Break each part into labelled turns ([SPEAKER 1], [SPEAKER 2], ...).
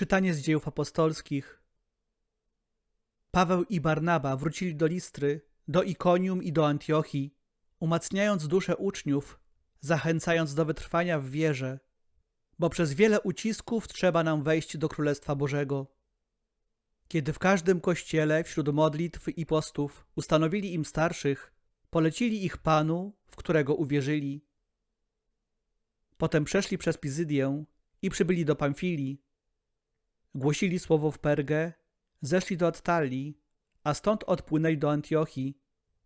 [SPEAKER 1] Czytanie z dziejów apostolskich. Paweł i Barnaba wrócili do Listry, do Ikonium i do Antiochii, umacniając duszę uczniów, zachęcając do wytrwania w wierze, bo przez wiele ucisków trzeba nam wejść do Królestwa Bożego. Kiedy w każdym kościele wśród modlitw i postów ustanowili im starszych, polecili ich Panu, w którego uwierzyli. Potem przeszli przez Pizydię i przybyli do Pamfilii. Głosili słowo w Pergę, zeszli do Attalii, a stąd odpłynęli do Antiochii,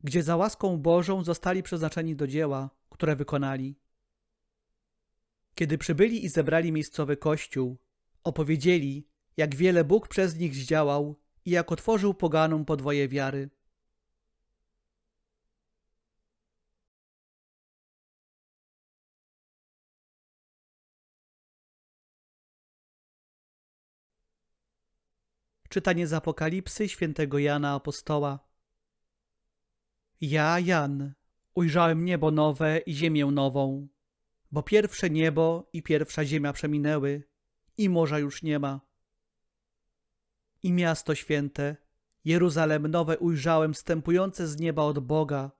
[SPEAKER 1] gdzie za łaską Bożą zostali przeznaczeni do dzieła, które wykonali. Kiedy przybyli i zebrali miejscowy kościół, opowiedzieli, jak wiele Bóg przez nich zdziałał i jak otworzył poganom podwoje wiary. Czytanie z Apokalipsy świętego Jana Apostoła. Ja, Jan, ujrzałem niebo nowe i ziemię nową, bo pierwsze niebo i pierwsza ziemia przeminęły i morza już nie ma. I miasto święte, Jeruzalem nowe ujrzałem stępujące z nieba od Boga,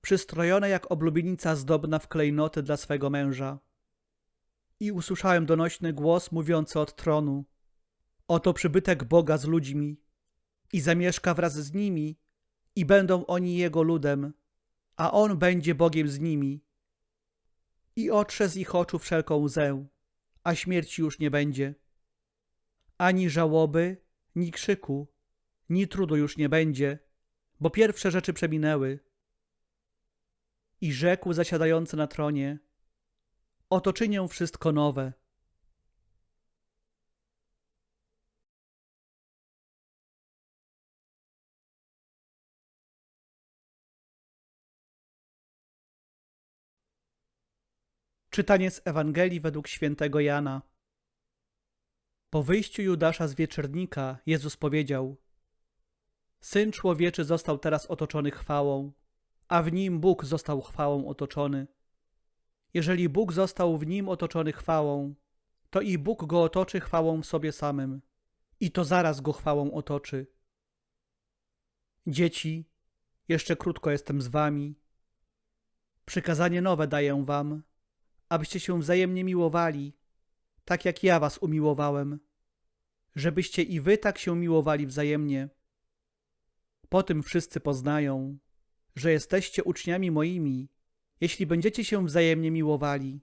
[SPEAKER 1] przystrojone jak oblubienica zdobna w klejnoty dla swego męża. I usłyszałem donośny głos mówiący od tronu – Oto przybytek Boga z ludźmi i zamieszka wraz z nimi i będą oni Jego ludem, a On będzie Bogiem z nimi. I otrze z ich oczu wszelką łzę, a śmierci już nie będzie. Ani żałoby, ni krzyku, ni trudu już nie będzie, bo pierwsze rzeczy przeminęły. I rzekł zasiadający na tronie, oto czynię wszystko nowe. Czytanie z Ewangelii według świętego Jana. Po wyjściu Judasza z wieczernika Jezus powiedział: Syn człowieczy został teraz otoczony chwałą, a w nim Bóg został chwałą otoczony. Jeżeli Bóg został w nim otoczony chwałą, to i Bóg go otoczy chwałą w sobie samym, i to zaraz go chwałą otoczy. Dzieci, jeszcze krótko jestem z wami. Przykazanie nowe daję wam abyście się wzajemnie miłowali, tak jak ja was umiłowałem, żebyście i wy tak się miłowali wzajemnie. Po tym wszyscy poznają, że jesteście uczniami moimi, jeśli będziecie się wzajemnie miłowali.